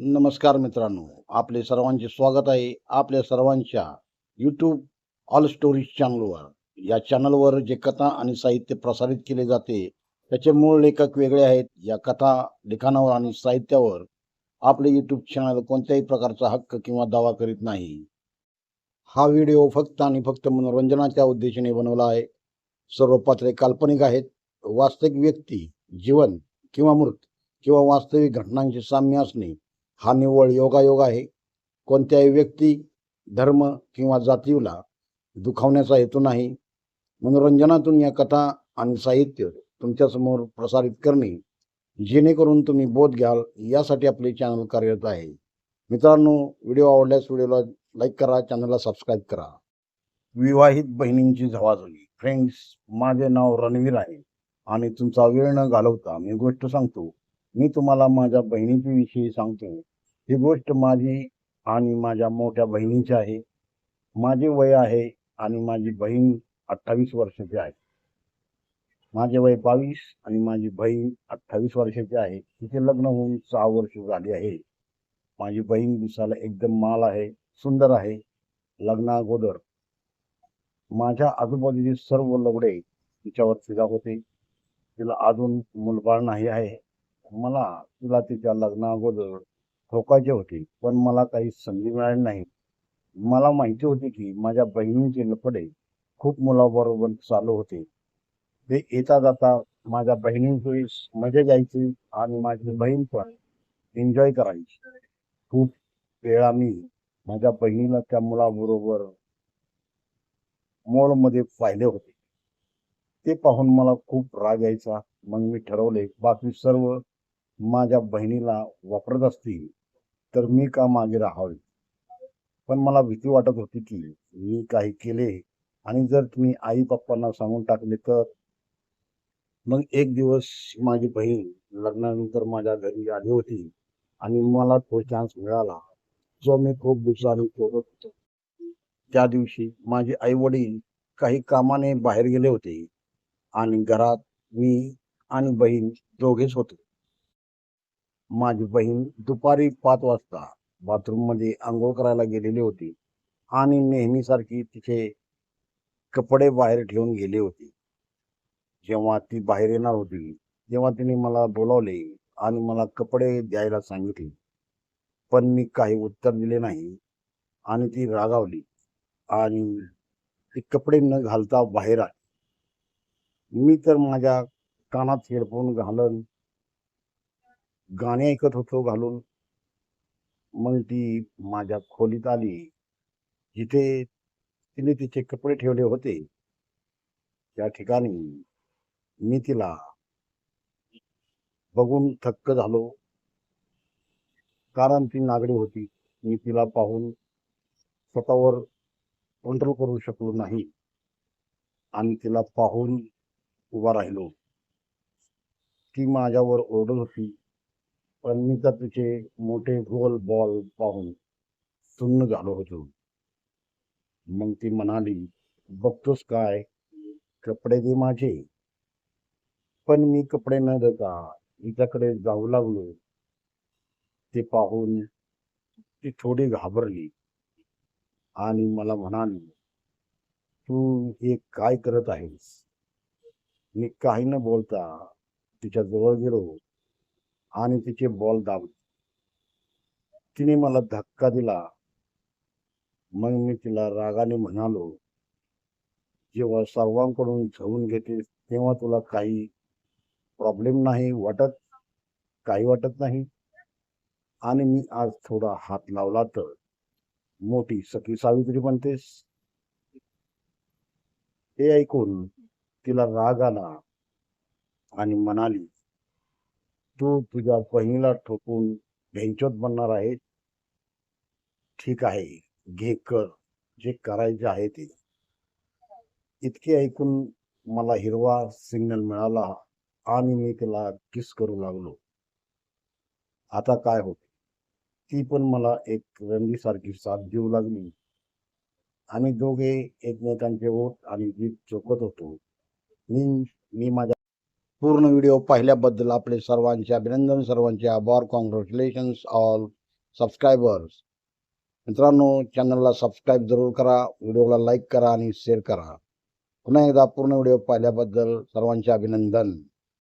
नमस्कार मित्रांनो आपले सर्वांचे स्वागत आहे आपल्या सर्वांच्या यूट्यूब ऑल स्टोरीज चॅनलवर या चॅनलवर जे कथा आणि साहित्य प्रसारित केले जाते त्याचे मूळ लेखक वेगळे आहेत. या कथा लिखाणावर आणि साहित्यावर आपले यूट्यूब चॅनल कोणत्याही प्रकारचा हक्क किंवा दावा करीत नाही. हा व्हिडिओ फक्त आणि फक्त मनोरंजनाच्या उद्देशाने बनवला आहे. सर्व पात्रे काल्पनिक आहेत. वास्तविक व्यक्ती जीवन किंवा मृत किंवा वास्तविक घटनांचे साम्य असणे हा निव्वळ योगायोग आहे. कोणत्याही व्यक्ती धर्म किंवा जातीला दुखावण्याचा हेतू नाही. मनोरंजनातून या कथा आणि साहित्य तुमच्यासमोर प्रसारित करणे जेणेकरून तुम्ही बोध घ्याल यासाठी आपले चॅनल कार्यरत आहे. मित्रांनो व्हिडिओ आवडल्यास व्हिडिओला लाईक करा चॅनलला सबस्क्राईब करा. विवाहित बहिणींची झवाझवी. फ्रेंड्स माझे नाव रणवीर आहे आणि तुमचा वेळ न घालवता मी गोष्ट सांगतो. मी तुम्हाला माझ्या बहिणीच्या विषयी सांगतो. ही गोष्ट माझी आणि माझ्या मोठ्या बहिणीची आहे. माझे वय आहे आणि माझी बहीण अठ्ठावीस वर्षाची आहे. माझे वय बावीस आणि माझी बहीण अठ्ठावीस वर्षाची आहे. तिचे लग्न होऊन सहा वर्ष झाली आहे. माझी बहीण दिसायला एकदम माल आहे सुंदर आहे. लग्ना अगोदर माझ्या आजूबाजूचे सर्व लवडे तिच्यावर फिदा होते. तिला अजून मुलबाळ नाही आहे. मला तिला तिच्या लग्ना अगोदर ठोकायचे होते पण मला काही संधी मिळाली नाही. मला माहिती होती की माझ्या बहिणींचे लफडे खूप मुलाबरोबर चालू होते. ते येता जाता माझ्या बहिणींची मजा जायची आणि माझी बहीण पण एन्जॉय करायची. खूप वेळा मी माझ्या बहिणीला त्या मुलाबरोबर मॉलमध्ये पाहिले होते. ते पाहून मला खूप राग यायचा. मग मी ठरवले बाकी सर्व माझ्या बहिणीला वापरत असतील तर मी का मागे राहावे? पण मला भीती वाटत होती की मी काही केले आणि जर तुम्ही आई पप्पांना सांगून टाकले तर? मग एक दिवस माझी बहीण लग्नानंतर माझ्या घरी आली होती आणि मला तो चान्स मिळाला जो मी खूप दिवसांनी शोधत होतो. त्या दिवशी माझे आई वडील काही कामाने बाहेर गेले होते आणि घरात मी आणि बहीण दोघेच होतो. माझी बहीण दुपारी पाच वाजता बाथरूममध्ये आंघोळ करायला गेलेली होती. आणि नेहमीसारखी तिचे कपडे बाहेर ठेवून गेली होती. जेव्हा ती बाहेर येणार होती तेव्हा तिने मला बोलावले आणि मला कपडे द्यायला सांगितले. पण मी काही उत्तर दिले नाही आणि ती रागावली. आणि ती कपडे न घालता बाहेर आली. मी तर माझ्या कानात हेडफोन घालून गाणे ऐकत होतो घालून. मग ती माझ्या खोलीत आली. जिथे तिने तिचे कपडे ठेवले होते. त्या ठिकाणी मी तिला बघून थक्क झालो. कारण ती नागडी होती. मी तिला पाहून स्वतःवर कंट्रोल करू शकलो नाही. आणि तिला पाहून उभा राहिलो. ती माझ्यावर ओरडत होती. पण मी तर तुझे मोठे गोल बॉल पाहून सुन्न झालो होतो. मग ती म्हणाली बघतोस काय? कपडे दे माझे. पण मी कपडे न देता हिच्याकडे जाऊ लागलो. ते पाहून ती थोडी घाबरली आणि मला म्हणाली तू हे काय करत आहेस? मी काही न बोलता तिच्या जवळ गेलो. आणि तिचे बॉल दाबले. तिने मला धक्का दिला. मग मी तिला रागाने म्हणालो जेव्हा सर्वांकडून झवून घेते तेव्हा तुला काही प्रॉब्लेम नाही वाटत? काही वाटत नाही? आणि मी आज थोडा हात लावला तर मोठी सखी सावित्री बनतेस हे ऐकून तिला राग आला आणि म्हणाली तू तुझ्या बहिणीला ठोकून भेंचोत बनणार आहे. ठीक आहे. घे कर. जे करायचे आहे ते. इतके ऐकून मला हिरवा सिग्नल मिळाला आणि मी तिला किस करू लागलो. आता काय होते? ती पण मला एक रंगी सारखी साथ देऊ लागली. आम्ही दोघे एकमेकांचे ओठ आणि जीभ चोकत होतो. मी मी माझ्या पूर्ण व्हिडिओ पाहिल्याबद्दल आपले सर्वांचे अभिनंदन सर्वांचे आभार. कॉंग्रॅच्युलेशन्स ऑल सबस्क्रायबर्स मित्रांनो चॅनलला सबस्क्राईब जरूर करा व्हिडिओला लाईक करा आणि शेअर करा. पुन्हा एकदा पूर्ण व्हिडिओ पाहिल्याबद्दल सर्वांचे अभिनंदन.